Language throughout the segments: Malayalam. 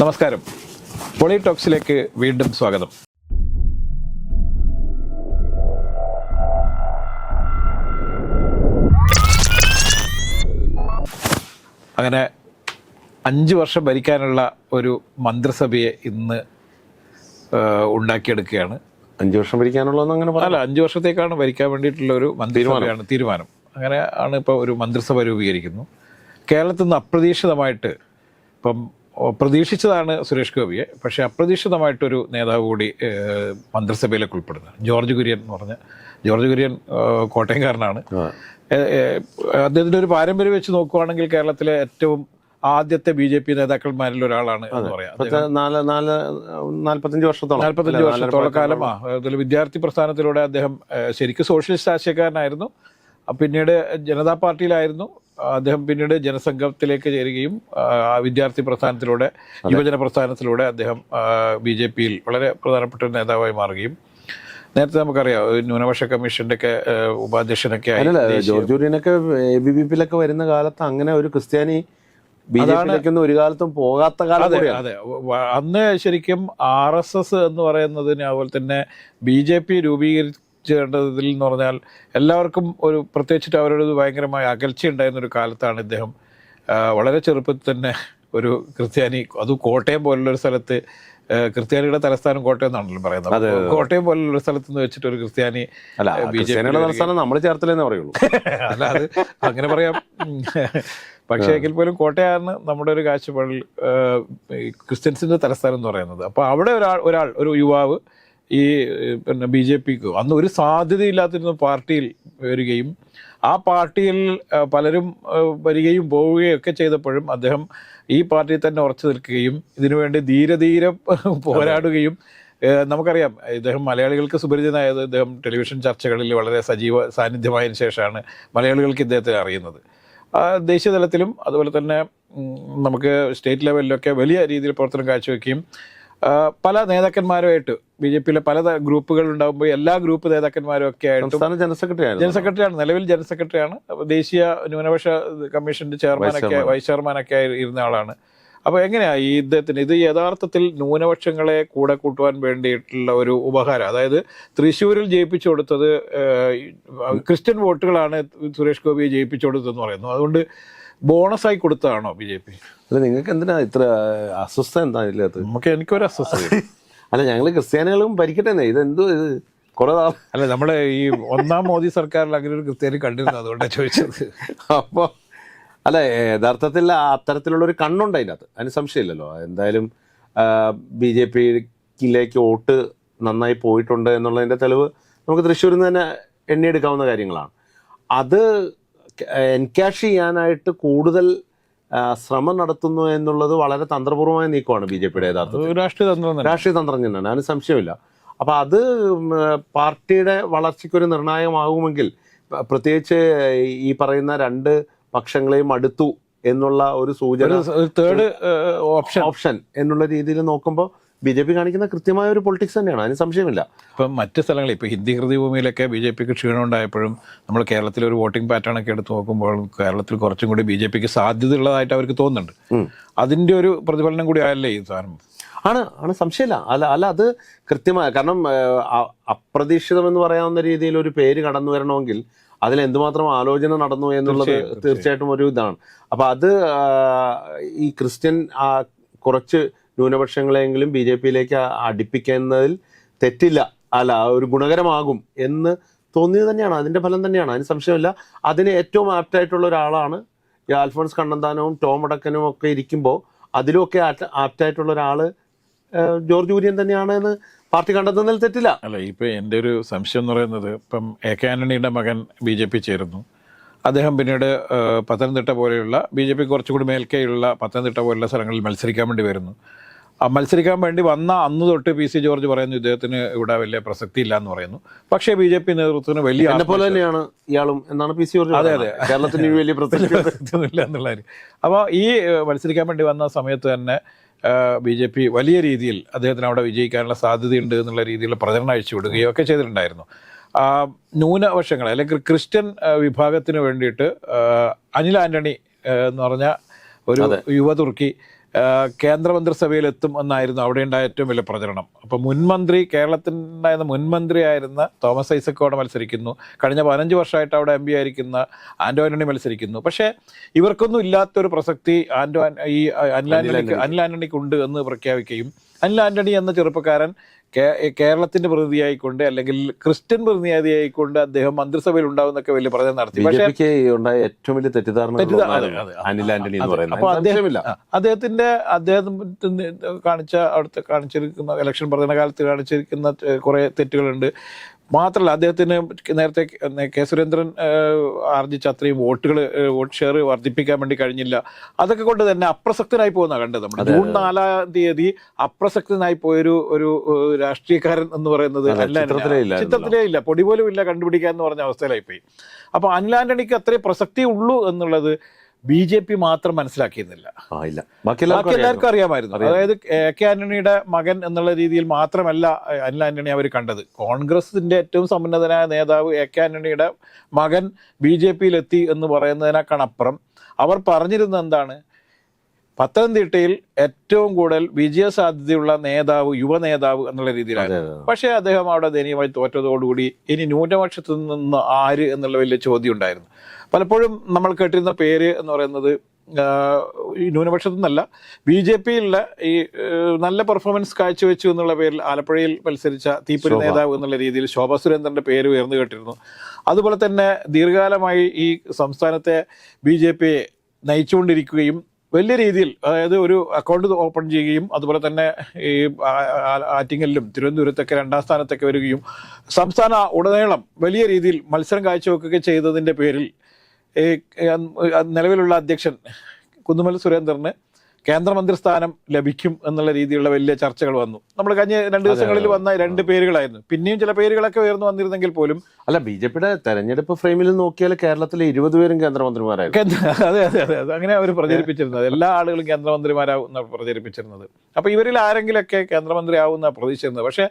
നമസ്കാരം. പൊളി ടോക്സിലേക്ക് വീണ്ടും സ്വാഗതം. അങ്ങനെ അഞ്ച് വർഷം ഭരിക്കാനുള്ള ഒരു മന്ത്രിസഭയെ ഇന്ന് ഉണ്ടാക്കിയെടുക്കുകയാണ്. അഞ്ച് വർഷം ഭരിക്കാനുള്ള അങ്ങനെ അല്ല അഞ്ച് വർഷത്തേക്കാണ് ഭരിക്കാൻ വേണ്ടിയിട്ടുള്ള ഒരു മന്ത്രിസഭയാണ് തീരുമാനം. അങ്ങനെ ആണ് ഇപ്പോൾ ഒരു മന്ത്രിസഭ രൂപീകരിക്കുന്നു. കേരളത്തിൽ നിന്ന് അപ്രതീക്ഷിതമായിട്ട് ഇപ്പം പ്രതീക്ഷിച്ചതാണ് സുരേഷ് ഗോപിയെ. പക്ഷേ അപ്രതീക്ഷിതമായിട്ടൊരു നേതാവ് കൂടി മന്ത്രിസഭയിലേക്ക് ഉൾപ്പെടുന്നത്. ജോർജ് കുര്യൻ എന്ന് പറഞ്ഞ ജോർജ് കുര്യൻ കോട്ടയംകാരനാണ്. അദ്ദേഹത്തിന്റെ ഒരു പാരമ്പര്യം വെച്ച് നോക്കുവാണെങ്കിൽ കേരളത്തിലെ ഏറ്റവും ആദ്യത്തെ ബി ജെ പി നേതാക്കന്മാരിൽ ഒരാളാണ് എന്ന് പറയാം. നാല്പത്തഞ്ച് വർഷത്തോളം. നാൽപ്പത്തഞ്ച്? വർഷത്തോളം കാലം. അതിൽ വിദ്യാർത്ഥി പ്രസ്ഥാനത്തിലൂടെ അദ്ദേഹം ശരിക്കും സോഷ്യലിസ്റ്റ് ആശയക്കാരനായിരുന്നു. പിന്നീട് ജനതാ പാർട്ടിയിലായിരുന്നു. അദ്ദേഹം പിന്നീട് ജനസംഘത്തിലേക്ക് ചേരുകയും വിദ്യാർത്ഥി പ്രസ്ഥാനത്തിലൂടെ യുവജന പ്രസ്ഥാനത്തിലൂടെ അദ്ദേഹം ബി ജെ പിയിൽ വളരെ പ്രധാനപ്പെട്ട ഒരു നേതാവായി മാറുകയും നേരത്തെ നമുക്കറിയാം ന്യൂനപക്ഷ കമ്മീഷന്റെ ഒക്കെ ഉപാധ്യക്ഷനൊക്കെ ജോർജ് കുര്യനൊക്കെ എ ബി വി പിയിലൊക്കെ വരുന്ന കാലത്ത് അങ്ങനെ ഒരു ക്രിസ്ത്യാനി ബി ഒരു കാലത്തും പോകാത്ത കാലം അതെ അന്ന് ശരിക്കും ആർ എസ് എസ് എന്ന് പറയുന്നതിന് അതുപോലെ തന്നെ ബി ജെ പി രൂപീകരിച്ചതിൽ എന്ന് പറഞ്ഞാൽ എല്ലാവർക്കും ഒരു പ്രത്യേകിച്ചിട്ട് അവരോട് ഭയങ്കരമായ അകൽച്ച ഉണ്ടായിരുന്ന ഒരു കാലത്താണ് ഇദ്ദേഹം. വളരെ ചെറുപ്പത്തിൽ തന്നെ ഒരു ക്രിസ്ത്യാനി അത് കോട്ടയം പോലുള്ള ഒരു സ്ഥലത്ത് ക്രിസ്ത്യാനിയുടെ തലസ്ഥാനം കോട്ടയം എന്നാണല്ലോ പറയുന്നത്. കോട്ടയം പോലുള്ള ഒരു സ്ഥലത്ത് നിന്ന് വെച്ചിട്ട് ഒരു ക്രിസ്ത്യാനി അല്ല ബി ജെ പിയുടെ തലസ്ഥാനം നമ്മൾ ചേർത്തലെന്നേ പറയുള്ളൂ. അല്ല അത് അങ്ങനെ പറയാം. പക്ഷേ എങ്കിൽ പോലും കോട്ടയാണ് നമ്മുടെ ഒരു കാഴ്ചപ്പാടിൽ ക്രിസ്ത്യൻസിന്റെ ക്രിസ്ത്യൻസിന്റെ തലസ്ഥാനം എന്ന് പറയുന്നത്. അപ്പോൾ അവിടെ ഒരാൾ ഒരാൾ ഒരു യുവാവ് ഈ പിന്നെ ബി ജെ പിക്ക് അന്ന് ഒരു സാധ്യതയില്ലാത്തിരുന്ന പാർട്ടിയിൽ വരികയും ആ പാർട്ടിയിൽ പലരും വരികയും പോവുകയും ഒക്കെ ചെയ്തപ്പോഴും അദ്ദേഹം ഈ പാർട്ടിയിൽ തന്നെ ഉറച്ചു നിൽക്കുകയും ഇതിനുവേണ്ടി ധീരെ ധീരെ പോരാടുകയും നമുക്കറിയാം ഇദ്ദേഹം മലയാളികൾക്ക് സുപരിചിതനായത് ഇദ്ദേഹം ടെലിവിഷൻ ചർച്ചകളിൽ വളരെ സജീവ സാന്നിധ്യമായതിനു ശേഷമാണ് മലയാളികൾക്ക് ഇദ്ദേഹത്തെ അറിയുന്നത്. ദേശീയ തലത്തിലും അതുപോലെ തന്നെ നമുക്ക് സ്റ്റേറ്റ് ലെവലിലൊക്കെ വലിയ രീതിയിൽ പ്രവർത്തനം കാഴ്ചവെക്കുകയും പല നേതാക്കന്മാരുമായിട്ട് ബി ജെ പിയിലെ പല ഗ്രൂപ്പുകൾ ഉണ്ടാകുമ്പോൾ എല്ലാ ഗ്രൂപ്പ് നേതാക്കന്മാരും ഒക്കെ ആയിട്ട് ജനറൽ സെക്രട്ടറി ആണ് ജനറൽ സെക്രട്ടറിയാണ്. നിലവിൽ ജനറൽ സെക്രട്ടറിയാണ്. അപ്പൊ ദേശീയ ന്യൂനപക്ഷ കമ്മീഷന്റെ ചെയർമാനൊക്കെ വൈസ് ചെയർമാനൊക്കെ ഇരുന്ന ആളാണ്. അപ്പൊ എങ്ങനെയാ ഈ ഇദ്ദേഹത്തിന്? ഇത് യഥാർത്ഥത്തിൽ ന്യൂനപക്ഷങ്ങളെ കൂടെ കൂട്ടുവാൻ വേണ്ടിയിട്ടുള്ള ഒരു ഉപഹാരം. അതായത് തൃശ്ശൂരിൽ ജയിപ്പിച്ചു കൊടുത്തത് ക്രിസ്ത്യൻ വോട്ടുകളാണ് സുരേഷ് ഗോപിയെ ജയിപ്പിച്ചു കൊടുത്തതെന്ന് പറയുന്നു. അതുകൊണ്ട് ബോണസായി കൊടുത്തതാണോ ബി ജെ പി? അല്ല നിങ്ങൾക്ക് എന്തിനാ ഇത്ര അസ്വസ്ഥ എന്താ ഇതിനകത്ത്? നമുക്ക് എനിക്കൊരു അസ്വസ്ഥത അല്ല ഞങ്ങൾ ക്രിസ്ത്യാനികളും ഭരിക്കട്ടെ ഇത് എന്തോ ഇത്? കുറെ നാൾ അല്ല നമ്മുടെ ഈ ഒന്നാം മോദി സർക്കാരിൽ അങ്ങനെ ഒരു ക്രിസ്ത്യാനി കണ്ടിരുന്നു അതുകൊണ്ടാണ് ചോദിച്ചത്. അപ്പോൾ അല്ല യഥാർത്ഥത്തിൽ അത്തരത്തിലുള്ള ഒരു കണ്ണുണ്ട് അതിനകത്ത്. അതിന് സംശയമില്ലല്ലോ. എന്തായാലും ബി ജെ പിയിലേക്ക് വോട്ട് നന്നായി പോയിട്ടുണ്ട് എന്നുള്ളതിന്റെ തെളിവ് നമുക്ക് തൃശ്ശൂരിൽ നിന്ന് തന്നെ എണ്ണിയെടുക്കാവുന്ന കാര്യങ്ങളാണ്. അത് എൻകാഷ് ചെയ്യാനായിട്ട് കൂടുതൽ ശ്രമം നടത്തുന്നു എന്നുള്ളത് വളരെ തന്ത്രപൂർവമായ നീക്കമാണ് ബി ജെ പിയുടെ യഥാർത്ഥത്തിൽ. രാഷ്ട്രീയ തന്ത്രം രാഷ്ട്രീയ തന്ത്രം തന്നെയാണ്. അതിന് സംശയമില്ല. അപ്പൊ അത് പാർട്ടിയുടെ വളർച്ചയ്ക്കൊരു നിർണായകമാകുമെങ്കിൽ പ്രത്യേകിച്ച് ഈ പറയുന്ന രണ്ട് പക്ഷങ്ങളെയും അടുത്തു എന്നുള്ള ഒരു സൂചന തേർഡ് ഓപ്ഷൻ. ഓപ്ഷൻ എന്നുള്ള രീതിയിൽ നോക്കുമ്പോൾ ബി ജെ പി കാണിക്കുന്ന കൃത്യമായ ഒരു പൊളിറ്റിക്സ് തന്നെയാണ്. അതിന് സംശയമില്ല. ഇപ്പം മറ്റ് സ്ഥലങ്ങളിൽ ഇപ്പോൾ ഹിന്ദി ഹൃദയഭൂമിയിലൊക്കെ ബി ജെ പിക്ക് ക്ഷീണം ഉണ്ടായപ്പോഴും നമ്മൾ കേരളത്തിൽ ഒരു വോട്ടിംഗ് പാറ്റേൺ ഒക്കെ എടുത്ത് നോക്കുമ്പോൾ കേരളത്തിൽ കുറച്ചും കൂടി ബി ജെ പിക്ക് സാധ്യതയുള്ളതായിട്ട് അവർക്ക് തോന്നുന്നുണ്ട്. അതിന്റെ ഒരു പ്രതിഫലനം കൂടി ആയല്ലേ ഈ സാധനം? ആണ് ആണ് സംശയമില്ല. അല്ല അല്ല അത് കൃത്യമായ കാരണം അപ്രതീക്ഷിതമെന്ന് പറയാവുന്ന രീതിയിൽ ഒരു പേര് കടന്നു വരണമെങ്കിൽ അതിൽ എന്തുമാത്രം ആലോചന നടന്നു എന്നുള്ളത് തീർച്ചയായിട്ടും ഒരു ഇതാണ്. അപ്പൊ അത് ഈ ക്രിസ്ത്യൻ കുറച്ച് ന്യൂനപക്ഷങ്ങളെങ്കിലും ബി ജെ പിയിലേക്ക് അടുപ്പിക്കുന്നതിൽ തെറ്റില്ല. അല്ല ഒരു ഗുണകരമാകും എന്ന് തോന്നിയത് തന്നെയാണ്. അതിന്റെ ഫലം തന്നെയാണ്. അതിന് സംശയമില്ല. അതിന് ഏറ്റവും ആപ്റ്റായിട്ടുള്ള ഒരാളാണ് ഈ ആൽഫോൺസ് കണ്ണന്താനവും ടോം അടക്കനും ഒക്കെ ഇരിക്കുമ്പോൾ അതിലുമൊക്കെ ആപ്റ്റായിട്ടുള്ള ഒരാൾ ജോർജ് കുര്യൻ തന്നെയാണ് എന്ന് പാർട്ടി കണ്ടെത്തുന്നതിൽ തെറ്റില്ല. അല്ല ഇപ്പം എന്റെ ഒരു സംശയം എന്ന് പറയുന്നത് ഇപ്പം എ കെ ആന്റണിയുടെ മകൻ ബി ജെ പി ചേരുന്നു. അദ്ദേഹം പിന്നീട് പത്തനംതിട്ട പോലെയുള്ള ബി ജെ പി കുറച്ചുകൂടി മേൽക്കെയുള്ള പത്തനംതിട്ട പോലുള്ള സ്ഥലങ്ങളിൽ മത്സരിക്കാൻ വേണ്ടി വരുന്നു. മത്സരിക്കാൻ വേണ്ടി വന്ന അന്ന് തൊട്ട് പി സി ജോർജ് പറയുന്നു ഇദ്ദേഹത്തിന് ഇവിടെ വലിയ പ്രസക്തി ഇല്ല എന്ന് പറയുന്നു. പക്ഷേ ബി ജെ പി നേതൃത്വത്തിന് വലിയ എന്നെ പോലെ തന്നെയാണ് ഇയാളും എന്നാണ് പി സി ജോർജ് അതെ, പറയുന്നത്. കേരളത്തിന് ഈ വലിയ പ്രസക്തി എന്നുള്ള കാര്യം. അപ്പോൾ ഈ മത്സരിക്കാൻ വേണ്ടി വന്ന സമയത്ത് തന്നെ ബി ജെ പി വലിയ രീതിയിൽ അദ്ദേഹത്തിന് അവിടെ വിജയിക്കാനുള്ള സാധ്യതയുണ്ട് എന്നുള്ള രീതിയിലുള്ള പ്രചരണം അയച്ചു വിടുകയും ഒക്കെ ചെയ്തിട്ടുണ്ടായിരുന്നു. ആ, ന്യൂനപക്ഷങ്ങൾ അല്ലെങ്കിൽ ക്രിസ്ത്യൻ വിഭാഗത്തിന് വേണ്ടിയിട്ട് അനിൽ ആന്റണി എന്ന് പറഞ്ഞ ഒരു യുവ എത്തും എന്നായിരുന്നു അവിടെ ഉണ്ടായ ഏറ്റവും വലിയ പ്രചരണം. അപ്പോൾ മുൻമന്ത്രി കേരളത്തിനുണ്ടായിരുന്ന മുൻമന്ത്രിയായിരുന്ന തോമസ് ഐസക്കോട് മത്സരിക്കുന്നു. കഴിഞ്ഞ പതിനഞ്ച് വർഷമായിട്ട് അവിടെ എം പി ആയിരിക്കുന്ന ആൻഡോ ആന്റണി മത്സരിക്കുന്നു. പക്ഷേ ഇവർക്കൊന്നും ഇല്ലാത്തൊരു പ്രസക്തി ആൻഡോ ആൻ- ഈ അനിൽ ആന്റണിക്ക്. അനിൽ ആന്റണിക്ക് ഉണ്ട് എന്ന് പ്രഖ്യാപിക്കുകയും അനിൽ ആന്റണി എന്ന ചെറുപ്പക്കാരൻ കേരളത്തിന്റെ പ്രതിനിധിയായിക്കൊണ്ട് അല്ലെങ്കിൽ ക്രിസ്ത്യൻ പ്രതിനിധിയായിക്കൊണ്ട് അദ്ദേഹം മന്ത്രിസഭയിൽ ഉണ്ടാവുന്നൊക്കെ വലിയ പ്രചരണം നടത്തി. പക്ഷേ ഉണ്ടായ ഏറ്റവും വലിയ തെറ്റിദ്ധാരണ. അനിൽ ആന്റണി എന്ന് പറയുന്നത് അപ്പൊ അദ്ദേഹം- സംശയമില്ല. ആ, അദ്ദേഹത്തിന്റെ അദ്ദേഹം കാണിച്ച അവിടുത്തെ കാണിച്ചിരിക്കുന്ന ഇലക്ഷൻ പ്രചരണ കാലത്ത് കാണിച്ചിരിക്കുന്ന കുറെ തെറ്റുകളുണ്ട്. മാത്രമല്ല അദ്ദേഹത്തിന് നേരത്തെ കെ സുരേന്ദ്രൻ ആർജിച്ച അത്രയും വോട്ടുകൾ വോട്ട് ഷെയർ വർദ്ധിപ്പിക്കാൻ വേണ്ടി കഴിഞ്ഞില്ല. അതൊക്കെ കൊണ്ട് തന്നെ അപ്രസക്തനായി പോകുന്ന കണ്ടത് നമ്മൾ. ജൂൺ നാലാം തീയതി അപ്രസക്തനായി പോയൊരു ഒരു രാഷ്ട്രീയക്കാരൻ എന്ന് പറയുന്നത് ചിത്രത്തിലേ ഇല്ല പൊടി പോലും ഇല്ല കണ്ടുപിടിക്കാൻ എന്ന് പറഞ്ഞ അവസ്ഥയിലായി പോയി അപ്പൊ അനിൽ ആന്റണിക്ക് അത്രയും പ്രസക്തി ഉള്ളൂ എന്നുള്ളത് ബി ജെ പി മാത്രം മനസ്സിലാക്കിയിരുന്നില്ല ബാക്കി എല്ലാവർക്കും അറിയാമായിരുന്നു. അതായത് എ കെ ആന്റണിയുടെ മകൻ എന്നുള്ള രീതിയിൽ മാത്രമല്ല അനിൽ ആന്റണി അവർ കണ്ടത്. കോൺഗ്രസിന്റെ ഏറ്റവും സമുന്നതനായ നേതാവ് എ കെ ആന്റണിയുടെ മകൻ ബി ജെ പിയിലെത്തി എന്ന് പറയുന്നതിനേക്കാണപ്പുറം അവർ പറഞ്ഞിരുന്നത് എന്താണ്? പത്തനംതിട്ടയിൽ ഏറ്റവും കൂടുതൽ വിജയസാധ്യതയുള്ള നേതാവ് യുവ നേതാവ് എന്നുള്ള രീതിയിലാണ്. പക്ഷേ അദ്ദേഹം അവിടെ ദയനീയമായി തോറ്റതോടുകൂടി ഇനി ന്യൂനപക്ഷത്തു നിന്ന് ആര് എന്നുള്ള വലിയ ചോദ്യം ഉണ്ടായിരുന്നു പലപ്പോഴും നമ്മൾ കേട്ടിരുന്ന പേര് എന്ന് പറയുന്നത് ഈ ന്യൂനപക്ഷത്തു നിന്നല്ല ബി ജെ പിയിലുള്ള ഈ നല്ല പെർഫോമൻസ് കാഴ്ചവെച്ചു എന്നുള്ള പേരിൽ ആലപ്പുഴയിൽ മത്സരിച്ച തീപ്പൊരി നേതാവ് എന്നുള്ള രീതിയിൽ ശോഭ സുരേന്ദ്രന്റെ പേര് ഉയർന്നു കേട്ടിരുന്നു. അതുപോലെ തന്നെ ദീർഘകാലമായി ഈ സംസ്ഥാനത്തെ ബി ജെ പിയെ നയിച്ചുകൊണ്ടിരിക്കുകയും വലിയ രീതിയിൽ അതായത് ഒരു അക്കൗണ്ട് ഓപ്പൺ ചെയ്യുകയും അതുപോലെ തന്നെ ഈ ആറ്റിങ്ങലിലും തിരുവനന്തപുരത്തൊക്കെ രണ്ടാം സ്ഥാനത്തൊക്കെ വരികയും സംസ്ഥാന ഉടനീളം വലിയ രീതിയിൽ മത്സരം കാഴ്ചവെക്കുകയൊക്കെ ചെയ്തതിന്റെ പേരിൽ നിലവിലുള്ള അധ്യക്ഷൻ കുന്നുമൽ സുരേന്ദ്രന് കേന്ദ്രമന്ത്രി സ്ഥാനം ലഭിക്കും എന്നുള്ള രീതിയിലുള്ള വലിയ ചർച്ചകൾ വന്നു. നമ്മൾ കഴിഞ്ഞ രണ്ട് ദിവസങ്ങളിൽ വന്ന രണ്ട് പേരുകളായിരുന്നു. പിന്നെയും ചില പേരുകളൊക്കെ ഉയർന്നു വന്നിരുന്നെങ്കിൽ പോലും അല്ല ബി ജെ പിയുടെ തെരഞ്ഞെടുപ്പ് ഫ്രെയിമിൽ നോക്കിയാൽ കേരളത്തിലെ ഇരുപത് പേരും കേന്ദ്രമന്ത്രിമാരായിരുന്നു. അതെ അതെ അതെ. അതെ അങ്ങനെ അവർ പ്രചരിപ്പിച്ചിരുന്നത്. എല്ലാ ആളുകളും കേന്ദ്രമന്ത്രിമാരാകുന്ന പ്രചരിപ്പിച്ചിരുന്നത്. അപ്പൊ ഇവരിൽ ആരെങ്കിലൊക്കെ കേന്ദ്രമന്ത്രി ആവുന്ന പ്രതീക്ഷിച്ചിരുന്നത്. പക്ഷേ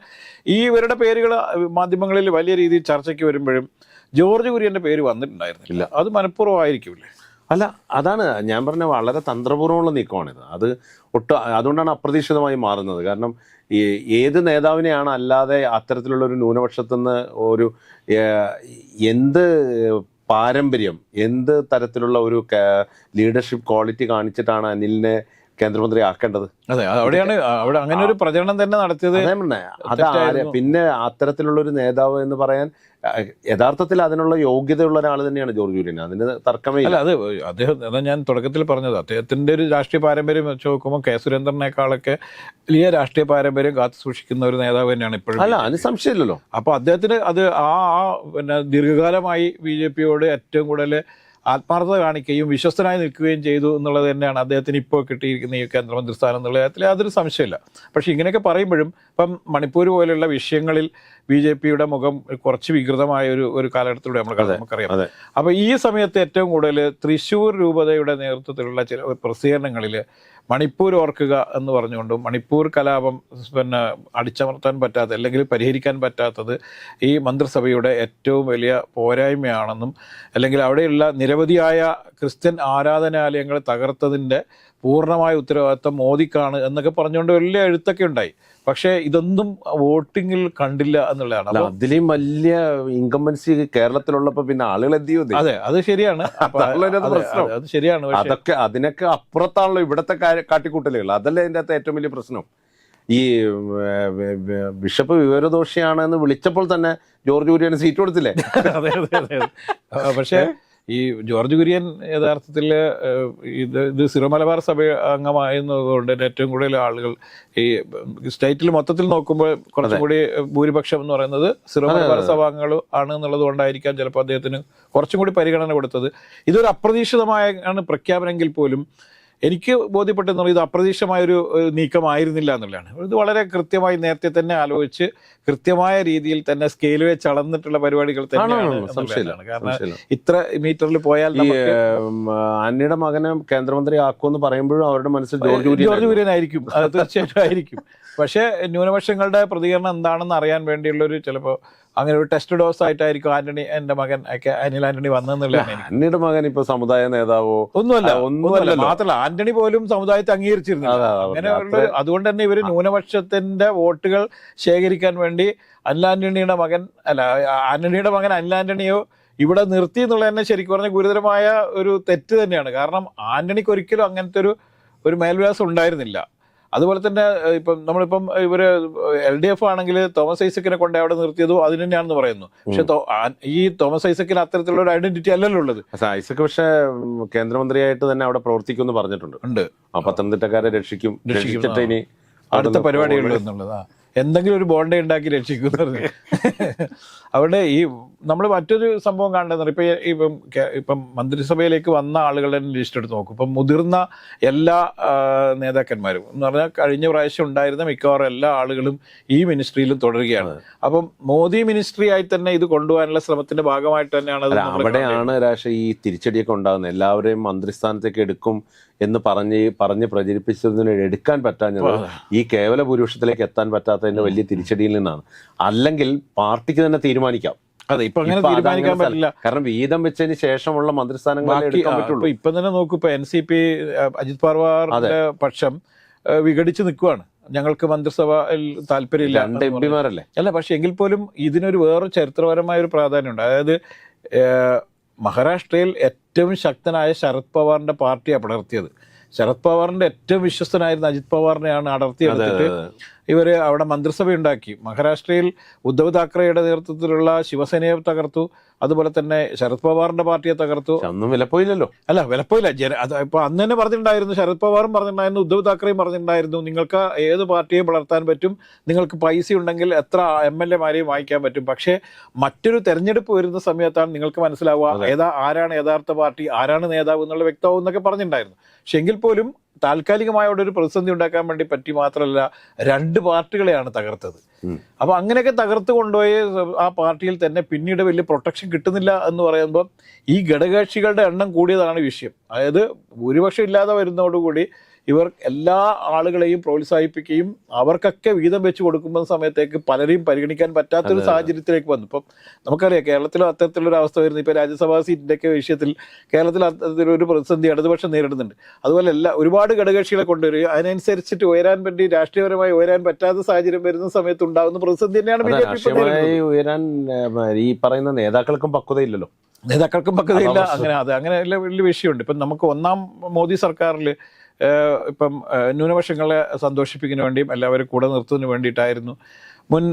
ഈ ഇവരുടെ പേരുകൾ മാധ്യമങ്ങളിൽ വലിയ രീതിയിൽ ചർച്ചയ്ക്ക് വരുമ്പോഴും ജോർജ് കുര്യന്റെ പേര് വന്നിട്ടുണ്ടായിരുന്നില്ല. അത് മനഃപൂർവമായിരിക്കില്ലേ? അല്ല അതാണ് ഞാൻ പറഞ്ഞ വളരെ തന്ത്രപൂർവമുള്ള നീക്കമാണിത്. അത് ഒട്ടും അതുകൊണ്ടാണ് അപ്രതീക്ഷിതമായി മാറുന്നത്. കാരണം ഈ ഏത് നേതാവിനെയാണ് അല്ലാതെ അത്തരത്തിലുള്ള ഒരു ന്യൂനപക്ഷത്തു നിന്ന് ഒരു എന്ത് പാരമ്പര്യം എന്ത് തരത്തിലുള്ള ഒരു ലീഡർഷിപ്പ് ക്വാളിറ്റി കാണിച്ചിട്ടാണ് അനിലിനെ കേന്ദ്രമന്ത്രി ആക്കേണ്ടത്? അതെ അവിടെയാണ് അവിടെ അങ്ങനെ ഒരു പ്രചരണം തന്നെ നടത്തിയത്. അതേ പിന്നെ അത്തരത്തിലുള്ള ഒരു നേതാവ് എന്ന് പറയാൻ യഥാർത്ഥത്തിൽ അതിനുള്ള യോഗ്യതയുള്ള ഒരാൾ തന്നെയാണ് ജോർജ് കുര്യൻ. അതിന് തർക്കമേ അല്ല അത് അദ്ദേഹം അതാ ഞാൻ തുടക്കത്തിൽ പറഞ്ഞത്. അദ്ദേഹത്തിന്റെ ഒരു രാഷ്ട്രീയ പാരമ്പര്യം വെച്ച് നോക്കുമ്പോൾ കെ സുരേന്ദ്രനേക്കാളൊക്കെ വലിയ രാഷ്ട്രീയ പാരമ്പര്യം കാത്തു സൂക്ഷിക്കുന്ന ഒരു നേതാവ് തന്നെയാണ് ഇപ്പോഴും അല്ല അതിന് സംശയമില്ലല്ലോ. അപ്പോൾ അദ്ദേഹത്തിന് അത് ആ ആ പിന്നെ ദീർഘകാലമായി ബി ജെ പിയോട് ഏറ്റവും കൂടുതൽ ആത്മാർത്ഥത കാണിക്കുകയും വിശ്വസ്തനായി നിൽക്കുകയും ചെയ്തു എന്നുള്ളത് തന്നെയാണ് അദ്ദേഹത്തിന് ഇപ്പോൾ കിട്ടിയിരിക്കുന്ന ഈ കേന്ദ്രമന്ത്രി സ്ഥാനം എന്നുള്ള കാര്യത്തിൽ യാതൊരു സംശയമില്ല. പക്ഷേ ഇങ്ങനെയൊക്കെ പറയുമ്പോഴും ഇപ്പം മണിപ്പൂർ പോലെയുള്ള വിഷയങ്ങളിൽ ബി ജെ പിയുടെ മുഖം കുറച്ച് വികൃതമായ ഒരു ഒരു കാലഘട്ടത്തിലൂടെ നമ്മൾ നമുക്കറിയാം. അപ്പോൾ ഈ സമയത്ത് ഏറ്റവും കൂടുതൽ തൃശ്ശൂർ രൂപതയുടെ നേതൃത്വത്തിലുള്ള ചില പ്രസിദ്ധീകരണങ്ങളിൽ മണിപ്പൂർ ഓർക്കുക എന്ന് പറഞ്ഞുകൊണ്ട് മണിപ്പൂർ കലാപം പിന്നെ അടിച്ചമർത്താൻ പറ്റാത്ത അല്ലെങ്കിൽ പരിഹരിക്കാൻ പറ്റാത്തത് ഈ മന്ത്രിസഭയുടെ ഏറ്റവും വലിയ പോരായ്മയാണെന്നും അല്ലെങ്കിൽ അവിടെയുള്ള നിരവധിയായ ക്രിസ്ത്യൻ ആരാധനാലയങ്ങൾ തകർത്തതിന്റെ പൂർണമായ ഉത്തരവാദിത്തം മോദിക്കാണ് എന്നൊക്കെ പറഞ്ഞുകൊണ്ട് വലിയ എഴുത്തൊക്കെ ഉണ്ടായി. പക്ഷേ ഇതൊന്നും വോട്ടിങ്ങിൽ കണ്ടില്ല എന്നുള്ളതാണ്. അതിലേയും അതിലും വലിയ ഇൻകംബൻസി കേരളത്തിലുള്ളപ്പോ പിന്നെ ആളുകൾ എന്ത് ചെയ്യും അതെ അത് ശരിയാണ്. അത് ശരിയാണ് അതൊക്കെ അതിനൊക്കെ അപ്പുറത്താണല്ലോ ഇവിടത്തെ കാട്ടിക്കൂട്ടലുകൾ. അതല്ലേ ഇതിന്റെ അകത്ത് ഏറ്റവും വലിയ പ്രശ്നം. ഈ ബിഷപ്പ് വിവരദോഷിയാണെന്ന് വിളിച്ചപ്പോൾ തന്നെ ജോർജ് കുര്യന് സീറ്റ് കൊടുത്തില്ലേ. പക്ഷേ ഈ ജോർജ് കുര്യൻ യഥാർത്ഥത്തിൽ ഇത് ഇത് സിറോ മലബാർ സഭ അംഗമായിരുന്നതുകൊണ്ട് തന്നെ ഏറ്റവും കൂടുതൽ ആളുകൾ ഈ സ്റ്റേറ്റിൽ മൊത്തത്തിൽ നോക്കുമ്പോൾ കുറച്ചും കൂടി ഭൂരിപക്ഷം എന്ന് പറയുന്നത് സിറോ മലബാർ സഭ അംഗങ്ങൾ ആണ് എന്നുള്ളത് കൊണ്ടായിരിക്കാം ചിലപ്പോൾ അദ്ദേഹത്തിന് കുറച്ചും കൂടി പരിഗണന കൊടുത്തത്. ഇതൊരു അപ്രതീക്ഷിതമായ ആണ് പ്രഖ്യാപനമെങ്കിൽ പോലും എനിക്ക് ബോധ്യപ്പെട്ടെന്ന് പറയുന്നത് ഇത് അപ്രതീക്ഷിതമായ ഒരു നീക്കമായിരുന്നില്ല എന്നുള്ളതാണ്. ഇത് വളരെ കൃത്യമായി നേരത്തെ തന്നെ ആലോചിച്ച് കൃത്യമായ രീതിയിൽ തന്നെ സ്കെയിൽ വെച്ച് അളന്നിട്ടുള്ള പരിപാടികൾ തന്നെയാണ്? കാരണം ഇത്ര മീറ്ററിൽ പോയാൽ അന്നയുടെ മകനെ കേന്ദ്രമന്ത്രി ആക്കുമെന്ന് പറയുമ്പോഴും അവരുടെ മനസ്സിൽ ജോർജ് കുര്യൻ ആയിരിക്കും തീർച്ചയായിട്ടും ആയിരിക്കും. പക്ഷേ ന്യൂനപക്ഷങ്ങളുടെ പ്രതികരണം എന്താണെന്ന് അറിയാൻ വേണ്ടിയുള്ളൊരു ചിലപ്പോൾ അങ്ങനെ ഒരു ടെസ്റ്റ് ഡോസ് ആയിട്ടായിരിക്കും ആന്റണി എന്റെ മകൻ ഒക്കെ അനിൽ ആന്റണി വന്നെന്നുള്ള ആന്റണിയുടെ മകൻ ഇപ്പൊ സമുദായ നേതാവോ? ഒന്നുമല്ല ഒന്നുമല്ല. മാത്രമല്ല ആന്റണി പോലും സമുദായത്തെ അംഗീകരിച്ചിരുന്നു അതുകൊണ്ട് തന്നെ ഇവർ ന്യൂനപക്ഷത്തിന്റെ വോട്ടുകൾ ശേഖരിക്കാൻ വേണ്ടി അനിൽ ആന്റണിയുടെ മകൻ അല്ല ആന്റണിയുടെ മകൻ അനിൽ ആന്റണിയോ ഇവിടെ നിർത്തി എന്നുള്ളത് തന്നെ ശരിക്കും പറഞ്ഞ ഗുരുതരമായ ഒരു തെറ്റ് തന്നെയാണ്. കാരണം ആന്റണിക്ക് ഒരിക്കലും അങ്ങനത്തെ ഒരു ഒരു മേൽവിലാസം ഉണ്ടായിരുന്നില്ല. അതുപോലെ തന്നെ ഇപ്പം നമ്മളിപ്പം ഇവർ എൽ ഡി എഫ് ആണെങ്കിൽ തോമസ് ഐസക്കിനെ കൊണ്ട് അവിടെ നിർത്തിയതും അതിന് തന്നെയാണെന്ന് പറയുന്നു. പക്ഷെ ഈ തോമസ് ഐസക്കിന് അത്തരത്തിലുള്ള ഒരു ഐഡന്റിറ്റി അല്ലല്ലോ ഉള്ളത്. ഐസക്ക് ഐസക് പക്ഷെ കേന്ദ്രമന്ത്രിയായിട്ട് തന്നെ അവിടെ പ്രവർത്തിക്കുമെന്ന് പറഞ്ഞിട്ടുണ്ട്. ഉണ്ട്. ആ പത്തനംതിട്ടക്കാരെ രക്ഷിക്കും രക്ഷിച്ചിട്ട് ഇനി അടുത്ത പരിപാടികളിൽ എന്നുള്ളതാ എന്തെങ്കിലും ഒരു ബോണ്ട ഉണ്ടാക്കി രക്ഷിക്കുന്നത് അവിടെ ഈ നമ്മൾ മറ്റൊരു സംഭവം കാണേണ്ടത് ഇപ്പൊ ഇപ്പം ഇപ്പം മന്ത്രിസഭയിലേക്ക് വന്ന ആളുകളുടെ ലിസ്റ്റ് എടുത്ത് നോക്കും. ഇപ്പം മുതിർന്ന എല്ലാ നേതാക്കന്മാരും എന്ന് പറഞ്ഞാൽ കഴിഞ്ഞ പ്രാവശ്യം ഉണ്ടായിരുന്ന മിക്കവാറും എല്ലാ ആളുകളും ഈ മിനിസ്ട്രിയിലും തുടരുകയാണ്. അപ്പം മോദി മിനിസ്ട്രി ആയി തന്നെ ഇത് കൊണ്ടുപോകാനുള്ള ശ്രമത്തിന്റെ ഭാഗമായിട്ട് തന്നെയാണ്. അവിടെയാണ് രാഷ ഈ തിരിച്ചടിയൊക്കെ ഉണ്ടാകുന്നത്. എല്ലാവരെയും മന്ത്രിസ്ഥാനത്തേക്ക് എടുക്കും എന്ന് പറഞ്ഞ് പറഞ്ഞ് പ്രചരിപ്പിച്ചതിന് എടുക്കാൻ പറ്റാഞ്ഞത് ഈ കേവല ഭൂരിപക്ഷത്തിലേക്ക് എത്താൻ പറ്റാത്തതിന്റെ വലിയ തിരിച്ചടിയിൽ നിന്നാണ്. അല്ലെങ്കിൽ പാർട്ടിക്ക് തന്നെ തീരുമാനിക്കാം. അതെ ഇപ്പൊ അങ്ങനെ തീരുമാനിക്കാൻ പറ്റില്ല. കാരണം വീതം വെച്ചതിന് ശേഷമുള്ള പറ്റുള്ളൂ. ഇപ്പൊ തന്നെ നോക്കൂ ഇപ്പൊ എൻ സി പി അജിത് പവാറിന്റെ പക്ഷം വിഘടിച്ച് നിൽക്കുവാണ്. ഞങ്ങൾക്ക് മന്ത്രിസഭയിൽ താല്പര്യമില്ല രണ്ട് എം പിമാരല്ലേ? അല്ല പക്ഷെ എങ്കിൽ പോലും ഇതിനൊരു വേറെ ചരിത്രപരമായ ഒരു പ്രാധാന്യമുണ്ട് അതായത് മഹാരാഷ്ട്രയിൽ ഏറ്റവും ശക്തനായ ശരത് പവാറിന്റെ പാർട്ടിയാണ് പടർത്തിയത് ശരത് പവാറിന്റെ ഏറ്റവും വിശ്വസ്തനായിരുന്ന അജിത് പവാറിനെയാണ് അടർത്തിയെടുത്തിട്ട് ഇവർ അവിടെ മന്ത്രിസഭ ഉണ്ടാക്കി. മഹാരാഷ്ട്രയിൽ ഉദ്ധവ് താക്കറെയുടെ നേതൃത്വത്തിലുള്ള ശിവസേനയെ തകർത്തു. അതുപോലെ തന്നെ ശരത് പവാറിന്റെ പാർട്ടിയെ തകർത്തു. അന്നും വിലപ്പോയില്ലല്ലോ. അല്ല വിലപ്പോയില്ല. ജന അത് ഇപ്പൊ അന്ന് തന്നെ പറഞ്ഞിട്ടുണ്ടായിരുന്നു ശരത് പവാറും പറഞ്ഞിട്ടുണ്ടായിരുന്നു ഉദ്ധവ് താക്കറെയും പറഞ്ഞിട്ടുണ്ടായിരുന്നു നിങ്ങൾക്ക് ഏത് പാർട്ടിയെ വളർത്താൻ പറ്റും നിങ്ങൾക്ക് പൈസ ഉണ്ടെങ്കിൽ എത്ര എം എൽ എമാരെയും വാങ്ങിക്കാൻ പറ്റും. പക്ഷേ മറ്റൊരു തെരഞ്ഞെടുപ്പ് വരുന്ന സമയത്താണ് നിങ്ങൾക്ക് മനസ്സിലാവുക ഏതാ ആരാണ് യഥാർത്ഥ പാർട്ടി ആരാണ് നേതാവ് എന്നുള്ള വ്യക്തമാവും എന്നൊക്കെ പറഞ്ഞിട്ടുണ്ടായിരുന്നു. പക്ഷെ എങ്കിൽ പോലും താൽക്കാലികമായ അവിടെ ഒരു പ്രതിസന്ധി ഉണ്ടാക്കാൻ വേണ്ടി പറ്റി മാത്രമല്ല രണ്ട് പാർട്ടികളെയാണ് തകർത്തത് ഉം. അപ്പൊ അങ്ങനെയൊക്കെ തകർത്ത് കൊണ്ടുപോയി ആ പാർട്ടിയിൽ തന്നെ പിന്നീട് വലിയ പ്രൊട്ടക്ഷൻ കിട്ടുന്നില്ല എന്ന് പറയുമ്പോൾ ഈ ഘടകകക്ഷികളുടെ എണ്ണം കൂടിയതാണ് വിഷയം അതായത് ഭൂരിപക്ഷം ഇല്ലാതെ വരുന്നതോടുകൂടി ഇവർ എല്ലാ ആളുകളെയും പ്രോത്സാഹിപ്പിക്കുകയും അവർക്കൊക്കെ വീതം വെച്ച് കൊടുക്കുന്ന സമയത്തേക്ക് പലരെയും പരിഗണിക്കാൻ പറ്റാത്തൊരു സാഹചര്യത്തിലേക്ക് വന്നു. ഇപ്പം നമുക്കറിയാം കേരളത്തിലും അത്തരത്തിലൊരു അവസ്ഥ വരുന്നു. ഇപ്പോൾ രാജ്യസഭാ സീറ്റിന്റെയൊക്കെ വിഷയത്തിൽ കേരളത്തിൽ അത്തരത്തിലൊരു പ്രതിസന്ധി ഇടതുപക്ഷം നേരിടുന്നുണ്ട്. അതുപോലെ എല്ലാ ഒരുപാട് ഘടകകക്ഷികളെ കൊണ്ടുവരിക അതിനനുസരിച്ചിട്ട് ഉയരാൻ വേണ്ടി രാഷ്ട്രീയപരമായി ഉയരാൻ പറ്റാത്ത സാഹചര്യം വരുന്ന സമയത്ത് ഉണ്ടാകുന്ന പ്രതിസന്ധി തന്നെയാണ് ബി ജെ പി ഉയരാൻ ഈ പറയുന്ന നേതാക്കൾക്കും പക്വതയില്ലല്ലോ. നേതാക്കൾക്കും പക്വതയില്ല. അങ്ങനെ അത് അങ്ങനെ വലിയ വിഷയമുണ്ട്. ഇപ്പം നമുക്ക് ഒന്നാം മോദി സർക്കാരിൽ ഇപ്പം ന്യൂനപക്ഷങ്ങളെ സന്തോഷിപ്പിക്കുന്നതിന് വേണ്ടിയും എല്ലാവരും കൂടെ നിർത്തുന്നതിന് വേണ്ടിയിട്ടായിരുന്നു. മുൻ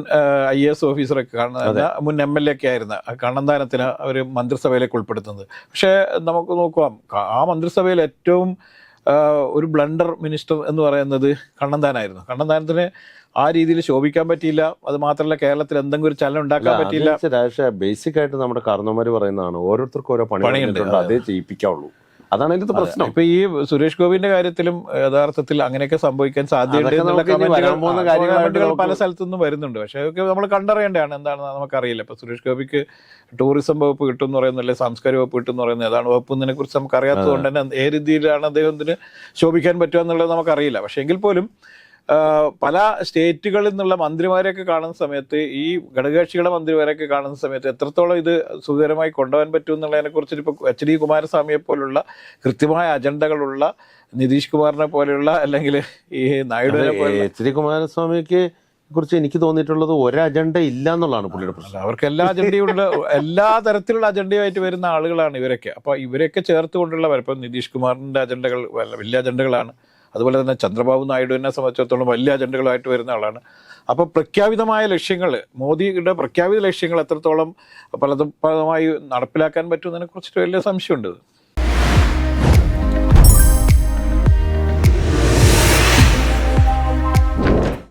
ഐ എസ് ഓഫീസറൊക്കെ കാണുന്ന മുൻ എം എൽ എ ഒക്കെ ആയിരുന്ന കണ്ണന്താനത്തിന് അവർ മന്ത്രിസഭയിലേക്ക് ഉൾപ്പെടുത്തുന്നത്. പക്ഷേ നമുക്ക് നോക്കാം. ആ മന്ത്രിസഭയിൽ ഏറ്റവും ഒരു ബ്ലണ്ടർ മിനിസ്റ്റർ എന്ന് പറയുന്നത് കണ്ണന്താനായിരുന്നു. കണ്ണന്താനത്തിന് ആ രീതിയിൽ ശോഭിക്കാൻ പറ്റിയില്ല. അത് മാത്രമല്ല കേരളത്തിൽ എന്തെങ്കിലും ഒരു ചലനം ഉണ്ടാക്കാൻ പറ്റിയില്ല. പക്ഷേ ബേസിക് ആയിട്ട് നമ്മുടെ കാരണവന്മാർ പറയുന്നതാണ് ഓരോരുത്തർക്കും ഓരോ പണി പണിയുണ്ട്, അതേ ചെയ്യിപ്പിക്കാവുള്ളൂ അതാണ് ഇതിന്റെ പ്രശ്നം. ഇപ്പൊ ഈ സുരേഷ് ഗോപിന്റെ കാര്യത്തിലും യഥാർത്ഥത്തിൽ അങ്ങനെയൊക്കെ സംഭവിക്കാൻ സാധ്യതയുണ്ട് പല സ്ഥലത്തുനിന്നും സ്ഥലത്തു നിന്നും വരുന്നുണ്ട്. പക്ഷെ അതൊക്കെ നമ്മൾ കണ്ടറിയേണ്ടതാണ് എന്താണെന്ന് നമുക്കറിയില്ല. ഇപ്പൊ സുരേഷ് ഗോപിക്ക് ടൂറിസം വകുപ്പ് കിട്ടും എന്ന് സാംസ്കാരിക വകുപ്പ് കിട്ടും എന്ന് പറയുന്നത് ഏതാണ് വകുപ്പ് എന്നതിനെ കുറിച്ച് നമുക്ക് അറിയാത്തത് കൊണ്ട് തന്നെ ഏത് രീതിയിലാണ് അദ്ദേഹത്തിന് ശോഭിക്കാൻ പറ്റുക എന്നുള്ളത് നമുക്കറിയില്ല. പക്ഷെ എങ്കിൽ പോലും പല സ്റ്റേറ്റുകളിൽ നിന്നുള്ള മന്ത്രിമാരെയൊക്കെ കാണുന്ന സമയത്ത് ഈ ഘടകകക്ഷികളെ മന്ത്രിമാരെയൊക്കെ കാണുന്ന സമയത്ത് എത്രത്തോളം ഇത് സുഖകരമായി കൊണ്ടുപോകാൻ പറ്റും എന്നുള്ളതിനെ കുറിച്ച് ഇപ്പോൾ എച്ച് ഡി കുമാരസ്വാമിയെ പോലുള്ള കൃത്യമായ അജണ്ടകളുള്ള നിതീഷ് കുമാറിനെ പോലെയുള്ള അല്ലെങ്കിൽ ഈ നായിഡുവിനെ പോലെ എച്ച് ഡി കുമാരസ്വാമിക്ക് കുറിച്ച് എനിക്ക് തോന്നിയിട്ടുള്ളത് ഒരു അജണ്ട ഇല്ല എന്നുള്ളതാണ് പുള്ളിയുടെ പ്രശ്നം. അവർക്ക് എല്ലാ അജണ്ടയുള്ള എല്ലാ തരത്തിലുള്ള അജണ്ടയുമായിട്ട് വരുന്ന ആളുകളാണ് ഇവരൊക്കെ. അപ്പോൾ ഇവരെയൊക്കെ ചേർത്ത് കൊണ്ടുള്ളവർ ഇപ്പം നിതീഷ് കുമാറിന്റെ അജണ്ടകൾ വലിയ അജണ്ടകളാണ്. അതുപോലെ തന്നെ ചന്ദ്രബാബു നായിഡുവിനെ സംബന്ധിച്ചിടത്തോളം വലിയ അജണ്ടകളായിട്ട് വരുന്ന ആളാണ്. അപ്പോൾ പ്രഖ്യാപിതമായ ലക്ഷ്യങ്ങൾ മോദിയുടെ പ്രഖ്യാപിത ലക്ഷ്യങ്ങൾ എത്രത്തോളം ഫലപ്രദമായി നടപ്പിലാക്കാൻ പറ്റുമെന്നതിനെ കുറിച്ചിട്ട് വലിയ സംശയമുണ്ട്.